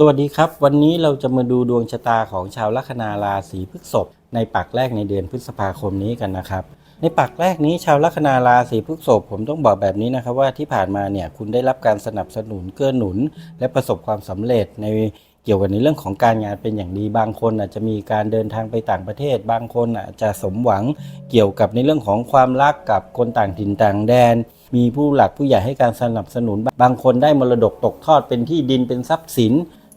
สวัสดีครับ วันนี้เราจะมาดูดวงชะตาของชาวลัคนาราศีพฤษภในปักแรกในเดือนพฤษภาคมนี้กันนะครับ ในปักแรกนี้ชาวลัคนาราศีพฤษภผมต้องบอกแบบนี้นะครับว่าที่ผ่านมาเนี่ยคุณได้รับการสนับสนุนเกื้อหนุน และประสบความสำเร็จในเกี่ยวกับในเรื่องของการงานเป็นอย่างดีบางคนอาจจะมีการเดินทางไปต่างประเทศ บางคนอาจจะสมหวังเกี่ยวกับในเรื่องของความรักกับคนต่างถิ่นต่างแดน มีผู้หลักผู้ใหญ่ให้การสนับสนุน บางคนได้มรดกตกทอดเป็นที่ดินเป็นทรัพย์สิน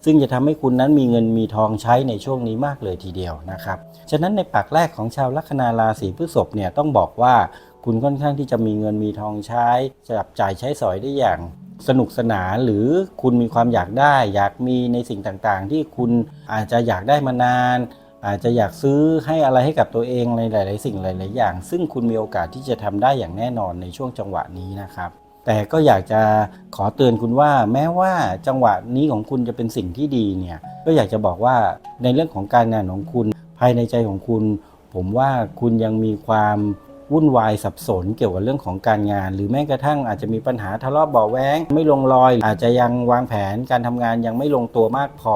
ซึ่งจะทำให้คุณนั้นมีเงินมีทองใช้ในช่วงนี้มากเลยทีเดียวนะครับ ฉะนั้นในปักแรกของชาวลัคนาราศีพฤษภเนี่ยต้องบอกว่าคุณค่อนข้างที่จะมีเงินมีทองใช้จับจ่ายใช้สอยได้อย่างสนุกสนานหรือคุณมีความอยากได้ อยากมีในสิ่งต่างๆ ที่คุณอาจจะอยากได้มานาน อาจจะอยากซื้อให้อะไรให้กับตัวเองในหลาย ๆ สิ่งหลาย ๆ อย่าง ซึ่งคุณมีโอกาสที่จะทำได้อย่างแน่นอนในช่วงจังหวะนี้นะครับ แต่ก็อยากจะขอเตือนคุณว่า แม้ว่าจังหวะนี้ของคุณจะเป็นสิ่งที่ดีเนี่ยก็อยากจะบอกว่าในเรื่องของการงานของคุณ ภายในใจของคุณ ผมว่าคุณยังมีความวุ่นวายสับสนเกี่ยวกับเรื่องของการงาน หรือแม้กระทั่งอาจจะมีปัญหาทะเลาะเบาแว้งไม่ลงรอย อาจจะยังวางแผนการทำงานยังไม่ลงตัวมากพอ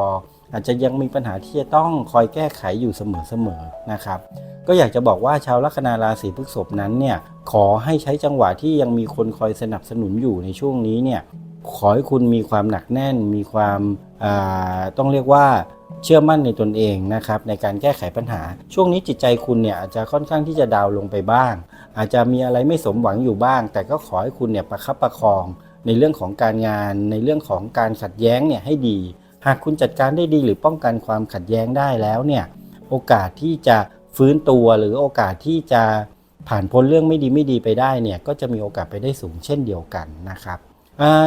อาจจะยังมีปัญหาที่จะต้องคอยแก้ไขอยู่เสมอๆนะครับ ก็อยากจะบอกว่าชาวลัคนาราศีพฤษภนั้นเนี่ยขอให้ใช้จังหวะที่ยังมีคนคอยสนับสนุนอยู่ในช่วงนี้เนี่ยขอให้คุณมีความหนักแน่น มีความาต้องเรียกว่าเชื่อมั่นในตนเองนะครับในการแก้ไขปัญหา ช่วงนี้จิตใจคุณเนี่ยอาจจะค่อนข้างที่จะดาวลงไปบ้าง อาจจะมีอะไรไม่สมหวังอยู่บ้าง แต่ก็ขอให้คุณเนี่ยประคับประคอง ในเรื่องของการงาน ในเรื่องของการขัดแย้งเนี่ยให้ดี หากคุณจัดการได้ดีหรือป้องกันความขัดแย้งได้แล้วเนี่ยโอกาสที่จะ ฟื้นตัวหรือโอกาสที่จะผ่านพ้นเรื่องไม่ดีไม่ดีไปได้เนี่ยก็จะมีโอกาสไปได้สูงเช่นเดียวกันนะครับ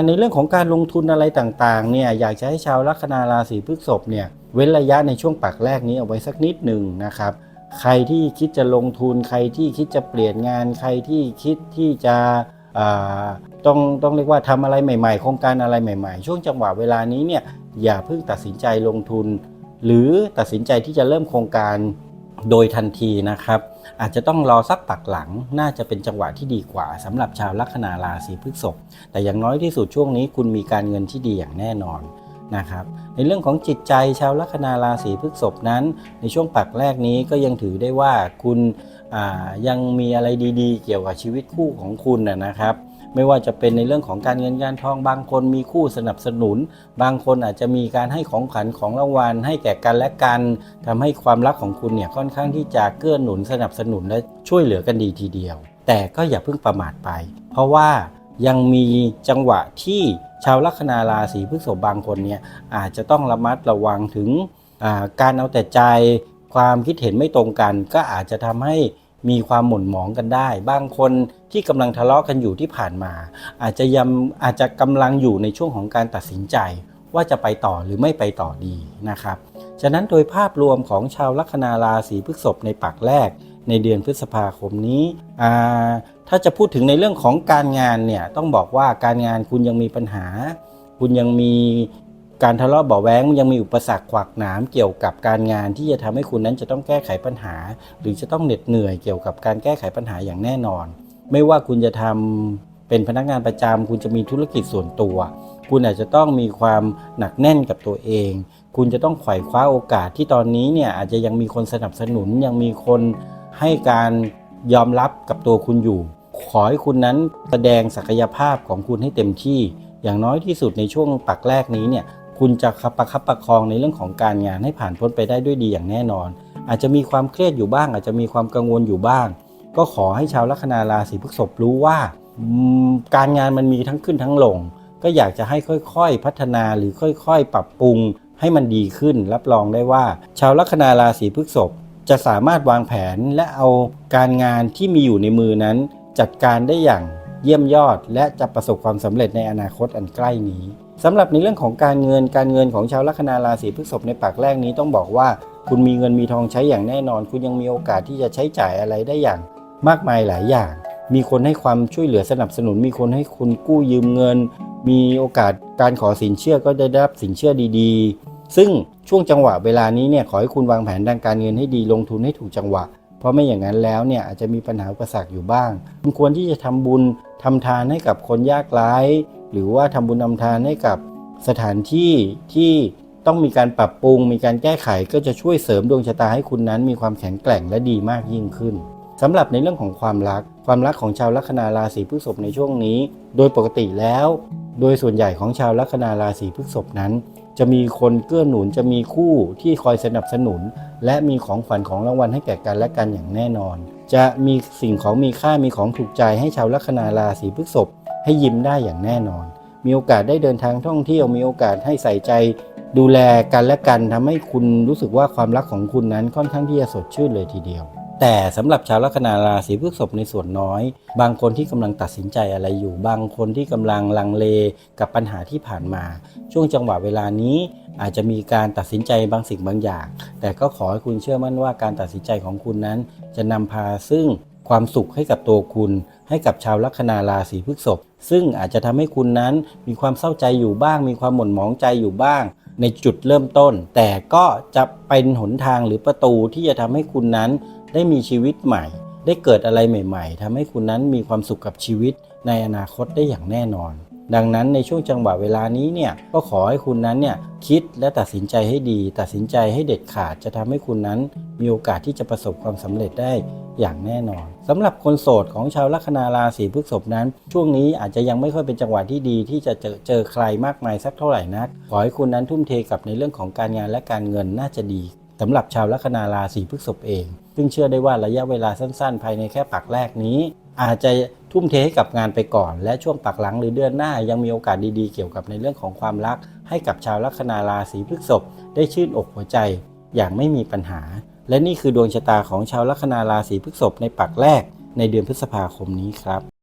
ในเรื่องของการลงทุนอะไรต่างๆเนี่ยอยากจะให้ชาวลัคนาราศีพฤษภเนี่ยเว้นระยะในช่วงปักแรกนี้เอาไว้สักนิดหนึ่งนะครับ ใครที่คิดจะลงทุน ใครที่คิดจะเปลี่ยนงาน ใครที่คิดที่จะต้องต้องเรียกว่าทำอะไรใหม่ ๆ โครงการอะไรใหม่ ๆ ช่วงจังหวะเวลานี้เนี่ยอย่าเพิ่งตัดสินใจลงทุน หรือตัดสินใจที่จะเริ่มโครงการ โดยทันทีนะครับ อาจจะต้องรอสักปักหลังน่าจะเป็นจังหวะที่ดีกว่าสำหรับชาวลัคนาราศีพฤษภแต่อย่างน้อยที่สุดช่วงนี้คุณมีการเงินที่ดีอย่างแน่นอนนะครับในเรื่องของจิตใจชาวลัคนาราศีพฤษภนั้น ในช่วงปักแรกนี้ก็ยังถือได้ว่าคุณยังมีอะไรดีๆ เกี่ยวกับชีวิตคู่ของคุณนะครับ ไม่ว่าจะเป็นในเรื่องของการเงินการทองบางคนมีคู่สนับสนุน บางคนอาจจะมีการให้ของขวัญของรางวัลให้แก่กันและกันทำให้ความรักของคุณเนี่ยค่อนข้างที่จะเกื้อหนุนสนับสนุนและช่วยเหลือกันดีทีเดียว แต่ก็อย่าเพิ่งประมาทไป เพราะว่ายังมีจังหวะที่ชาวลัคนาราศีพฤษภบางคนเนี่ยอาจจะต้องระมัดระวังถึงการเอาแต่ใจความคิดเห็นไม่ตรงกัน ก็อาจจะทำให้ มีความหม่นหมองกันได้ บางคนที่กำลังทะเลาะกันอยู่ที่ผ่านมา อาจจะยังอาจจะกำลังอยู่ในช่วงของการตัดสินใจ ว่าจะไปต่อหรือไม่ไปต่อดีนะครับ ฉะนั้นโดยภาพรวมของชาวลัคนาราศีพฤษภในปักแรก ในเดือนพฤษภาคมนี้ถ้าจะพูดถึงในเรื่องของการงานเนี่ยต้องบอกว่าการงานคุณยังมีปัญหา คุณยังมี การทะเลาะเบาแว้งยังมีอุปสรรคขวากหนามเกี่ยวกับการงานที่จะทำให้คุณนั้นจะต้องแก้ไขปัญหา หรือจะต้องเหน็ดเหนื่อยเกี่ยวกับการแก้ไขปัญหาอย่างแน่นอน ไม่ว่าคุณจะทำเป็นพนักงานประจำคุณจะมีธุรกิจส่วนตัว คุณอาจจะต้องมีความหนักแน่นกับตัวเอง คุณจะต้องไขว่คว้าโอกาสที่ตอนนี้เนี่ยอาจจะยังมีคนสนับสนุนยังมีคนให้การยอมรับกับตัวคุณอยู่ ขอให้คุณนั้นแสดงศักยภาพของคุณให้เต็มที่ อย่างน้อยที่สุดในช่วงปักแรกนี้เนี่ย คุณจะประคับประคองในเรื่องของการงานให้ผ่านพ้นไปได้ด้วยดีอย่างแน่นอน อาจจะมีความเครียดอยู่บ้าง อาจจะมีความกังวลอยู่บ้าง ก็ขอให้ชาวลัคนาราศีพฤษภรู้ว่า การงานมันมีทั้งขึ้นทั้งลง ก็อยากจะให้ค่อยๆ พัฒนาหรือค่อยๆ ปรับปรุง ให้มันดีขึ้น รับรองได้ว่า ชาวลัคนาราศีพฤษภจะสามารถวางแผนและเอาการงานที่มีอยู่ในมือนั้น จัดการได้อย่างเยี่ยมยอด และจะประสบความสำเร็จในอนาคตอันใกล้นี้ สำหรับในเรื่องของการเงินการเงินของชาวลัคนาราศีพฤษภในปากแรกนี้ต้องบอกว่า คุณมีเงินมีทองใช้อย่างแน่นอน คุณยังมีโอกาสที่จะใช้จ่ายอะไรได้อย่างมากมายหลายอย่าง มีคนให้ความช่วยเหลือสนับสนุน มีคนให้คุณกู้ยืมเงิน มีโอกาสการขอสินเชื่อก็ได้รับสินเชื่อดีๆ ซึ่งช่วงจังหวะเวลานี้เนี่ยขอให้คุณวางแผนทางการเงินให้ดีลงทุนให้ถูกจังหวะ เพราะไม่อย่างนั้นแล้วเนี่ยอาจจะมีปัญหาอุปสรรคอยู่บ้าง คุณควรที่จะทำบุญทำทานให้กับคนยากไร้ หรือว่าทำบุญทำทานให้กับสถานที่ที่ต้องมีการปรับปรุง มีการแก้ไขก็จะช่วยเสริมดวงชะตาให้คุณนั้น มีความแข็งแกร่งและดีมากยิ่งขึ้นสำหรับในเรื่องของความรัก ความรักของชาวลัคนาราศีพฤษภในช่วงนี้ โดยปกติแล้ว โดยส่วนใหญ่ของชาวลัคนาราศีพฤษภนั้น จะมีคนเกื้อหนุนจะมีคู่ที่คอยสนับสนุน และมีของขวัญของรางวัลให้แก่กันและกันอย่างแน่นอน จะมีสิ่งของมีค่ามีของถูกใจให้ชาวลัคนาราศีพฤษภ ให้ยิ้มได้อย่างแน่นอน มีโอกาสได้เดินทางท่องเที่ยว มีโอกาสให้ใส่ใจ ดูแลกันและกันทำให้คุณรู้สึกว่าความรักของคุณนั้นค่อนข้างที่จะสดชื่นเลยทีเดียว แต่สำหรับชาวลัคนาราศีพฤษภในส่วนน้อย บางคนที่กำลังตัดสินใจอะไรอยู่ บางคนที่กำลังลังเลกับปัญหาที่ผ่านมา ช่วงจังหวะเวลานี้อาจจะมีการตัดสินใจบางสิ่งบางอย่าง แต่ก็ขอให้คุณเชื่อมั่นว่าการตัดสินใจของคุณนั้น จะนำพาซึ่ง ความสุขให้กับตัวคุณ ให้กับชาวลัคนาราศีพฤษภซึ่งอาจจะทำให้คุณนั้นมีความเศร้าใจอยู่บ้าง มีความหม่นหมองใจอยู่บ้าง ในจุดเริ่มต้น แต่ก็จะเป็นหนทางหรือประตูที่จะทำให้คุณนั้นได้มีชีวิตใหม่ ได้เกิดอะไรใหม่ ๆทำให้คุณนั้นมีความสุขกับชีวิตในอนาคตได้อย่างแน่นอน ดังนั้นในช่วงจังหวะเวลานี้เนี่ยก็ขอให้คุณนั้นเนี่ยคิดและตัดสินใจให้ดี ตัดสินใจให้เด็ดขาดจะทำให้คุณนั้น มีโอกาสที่จะประสบความสำเร็จได้อย่างแน่นอนสำหรับคนโสดของชาวลัคนาราศีพฤษภนั้น ช่วงนี้อาจจะยังไม่ค่อยเป็นจังหวะที่ดีที่จะเจอเจอใครมากมายสักเท่าไหร่นักขอให้คุณนั้นทุ่มเทกับในเรื่องของการงานและการเงินน่าจะดีสำหรับชาวลัคนาราศีพฤษภเอง ซึ่งเชื่อได้ว่าระยะเวลาสั้นๆ ภายในแค่ปักแรกนี้ อาจจะทุ่มเทให้กับงานไปก่อน และช่วงปักหลังหรือเดือนหน้ายังมีโอกาสดีๆ เกี่ยวกับในเรื่องของความรัก ให้กับชาวลัคนาราศีพฤษภได้ชื่นอกหัวใจ อย่างไม่มีปัญหา และนี่คือดวงชะตาของชาวลัคนาราศีพฤษภในปักแรกในเดือนพฤษภาคมนี้ครับ